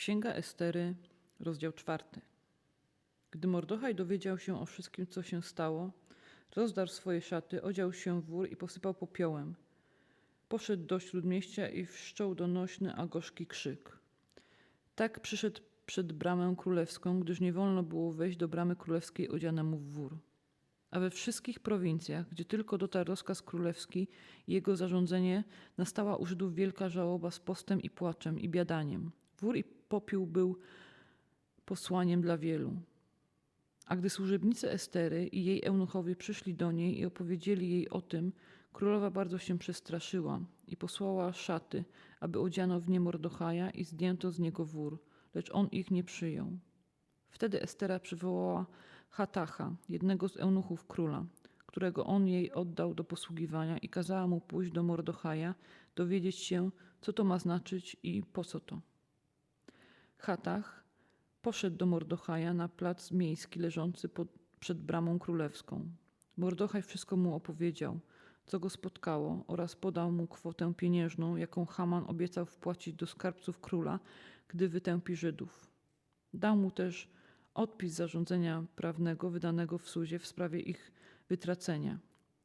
Księga Estery, rozdział czwarty. Gdy Mordochaj dowiedział się o wszystkim, co się stało, rozdarł swoje szaty, odział się w wór i posypał popiołem. Poszedł do śródmieścia i wszczął donośny, a gorzki krzyk. Tak przyszedł przed bramę królewską, gdyż nie wolno było wejść do bramy królewskiej odzianemu w wór. A we wszystkich prowincjach, gdzie tylko dotarł rozkaz królewski i jego zarządzenie, nastała u Żydów wielka żałoba z postem i płaczem i biadaniem. Wór i popiół był posłaniem dla wielu. A gdy służebnice Estery i jej eunuchowie przyszli do niej i opowiedzieli jej o tym, królowa bardzo się przestraszyła i posłała szaty, aby odziano w nie Mordochaja i zdjęto z niego wór, lecz on ich nie przyjął. Wtedy Estera przywołała Hatacha, jednego z eunuchów króla, którego on jej oddał do posługiwania i kazała mu pójść do Mordochaja, dowiedzieć się, co to ma znaczyć i po co to. Hatach poszedł do Mordochaja na plac miejski leżący pod, przed bramą królewską. Mordochaj wszystko mu opowiedział, co go spotkało oraz podał mu kwotę pieniężną, jaką Haman obiecał wpłacić do skarbców króla, gdy wytępi Żydów. Dał mu też odpis zarządzenia prawnego wydanego w Suzie w sprawie ich wytracenia,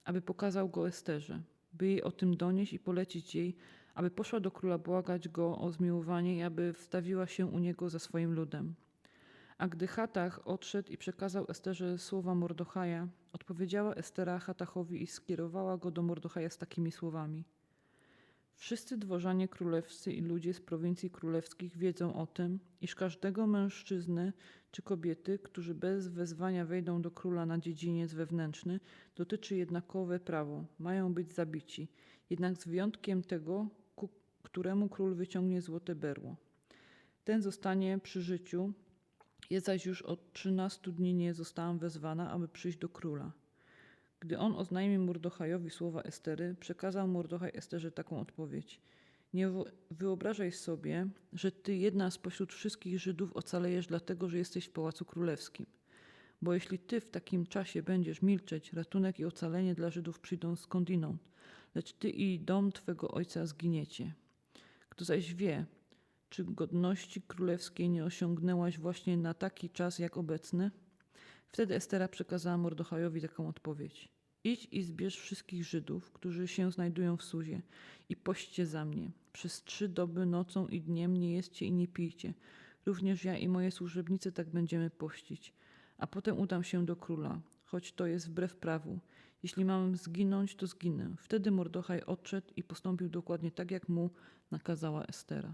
aby pokazał go Esterze, by jej o tym donieść i polecić jej, aby poszła do króla błagać go o zmiłowanie i aby wstawiła się u niego za swoim ludem. A gdy Hatach odszedł i przekazał Esterze słowa Mordochaja, odpowiedziała Estera Hatachowi i skierowała go do Mordochaja z takimi słowami. Wszyscy dworzanie królewscy i ludzie z prowincji królewskich wiedzą o tym, iż każdego mężczyzny czy kobiety, którzy bez wezwania wejdą do króla na dziedziniec wewnętrzny, dotyczy jednakowe prawo, mają być zabici, jednak z wyjątkiem tego, któremu król wyciągnie złote berło. Ten zostanie przy życiu, ja zaś już od trzynastu dni nie zostałam wezwana, aby przyjść do króla. Gdy on oznajmił Mordochajowi słowa Estery, przekazał Mordochaj Esterze taką odpowiedź. Nie wyobrażaj sobie, że ty jedna spośród wszystkich Żydów ocalejesz dlatego, że jesteś w Pałacu Królewskim. Bo jeśli ty w takim czasie będziesz milczeć, ratunek i ocalenie dla Żydów przyjdą skądinąd, lecz ty i dom twego ojca zginiecie. Kto zaś wie, czy godności królewskiej nie osiągnęłaś właśnie na taki czas jak obecny? Wtedy Estera przekazała Mordochajowi taką odpowiedź. Idź i zbierz wszystkich Żydów, którzy się znajdują w Suzie i poście za mnie. Przez trzy doby nocą i dniem nie jedzcie i nie pijcie. Również ja i moje służebnice tak będziemy pościć. A potem udam się do króla, choć to jest wbrew prawu. Jeśli mam zginąć, to zginę. Wtedy Mordochaj odszedł i postąpił dokładnie tak, jak mu nakazała Estera.